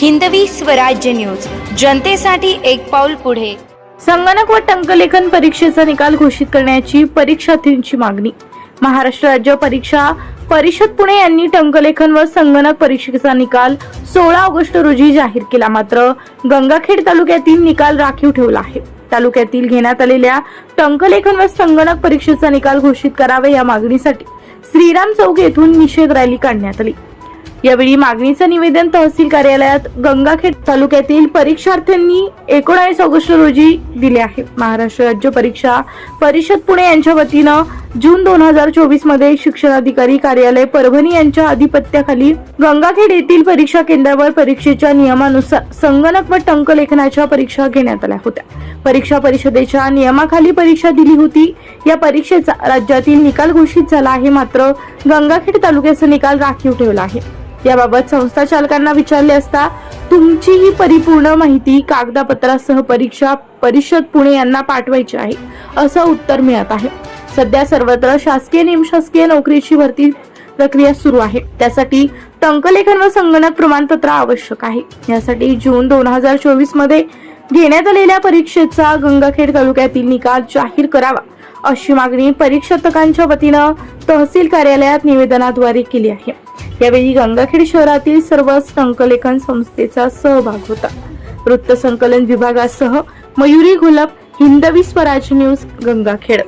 Hindavi Swarajya news. जनतेसाठी एक पाऊल पुढे. संगणक व टंकलेखन परीक्षेचा निकाल घोषित करण्याची परीक्षार्थींची मागणी. महाराष्ट्र राज्य परीक्षा परिषद पुणे यांनी टंकलेखन व संगणक परीक्षेचा निकाल सोळा ऑगस्ट रोजी जाहीर केला. मात्र गंगाखेड तालुक्यातील निकाल राखीव ठेवला आहे. तालुक्यातील घेण्यात आलेल्या टंकलेखन व संगणक परीक्षेचा निकाल घोषित करावा या मागणीसाठी श्रीराम चौक येथून निषेध रॅली काढण्यात आली. यावेळी मागणीचं निवेदन तहसील कार्यालयात गंगाखेड तालुक्यातील परीक्षार्थ्यांनी एकोणावीस ऑगस्ट रोजी दिले आहे. महाराष्ट्र राज्य परीक्षा परिषद पुणे यांच्या वतीनं जून दोन हजार चोवीसमध्ये शिक्षणाधिकारी कार्यालय परभणी यांच्या अधिपत्याखाली गंगाखेड येथील परीक्षा केंद्रावर परीक्षेच्या नियमानुसार संगणक व टंकलेखनाच्या परीक्षा घेण्यात आल्या होत्या. परीक्षा परिषदेच्या नियमाखाली परीक्षा दिली होती. या परीक्षेचा राज्यातील निकाल घोषित झाला आहे. मात्र गंगाखेड तालुक्याचा निकाल राखीव ठेवला आहे. याबाबत संस्था चालकांना विचारले असता तुमची ही परिपूर्ण माहिती कागदापत्रासह परीक्षा परिषद पुणे यांना पाठवायची आहे असं उत्तर मिळत आहे. सध्या सर्वत्र शासकीय निमशासकीय नोकरीची भरती प्रक्रिया सुरू आहे. त्यासाठी टंकलेखन व संगणक प्रमाणपत्र आवश्यक आहे. यासाठी जून दोन हजार चोवीसमध्ये घेण्यात आलेल्या परीक्षेचा गंगाखेड तालुक्यातील निकाल जाहीर करावा अशी मागणी परीक्षकांच्या वतीनं तहसील कार्यालयात निवेदनाद्वारे केली आहे. यावेळी गंगाखेड शहरातील सर्व संकलेखन संस्थेचा सहभाग होता. वृत्त संकलन विभागासह मयुरी गुलाब हिंदवी स्वराज न्यूज गंगाखेड.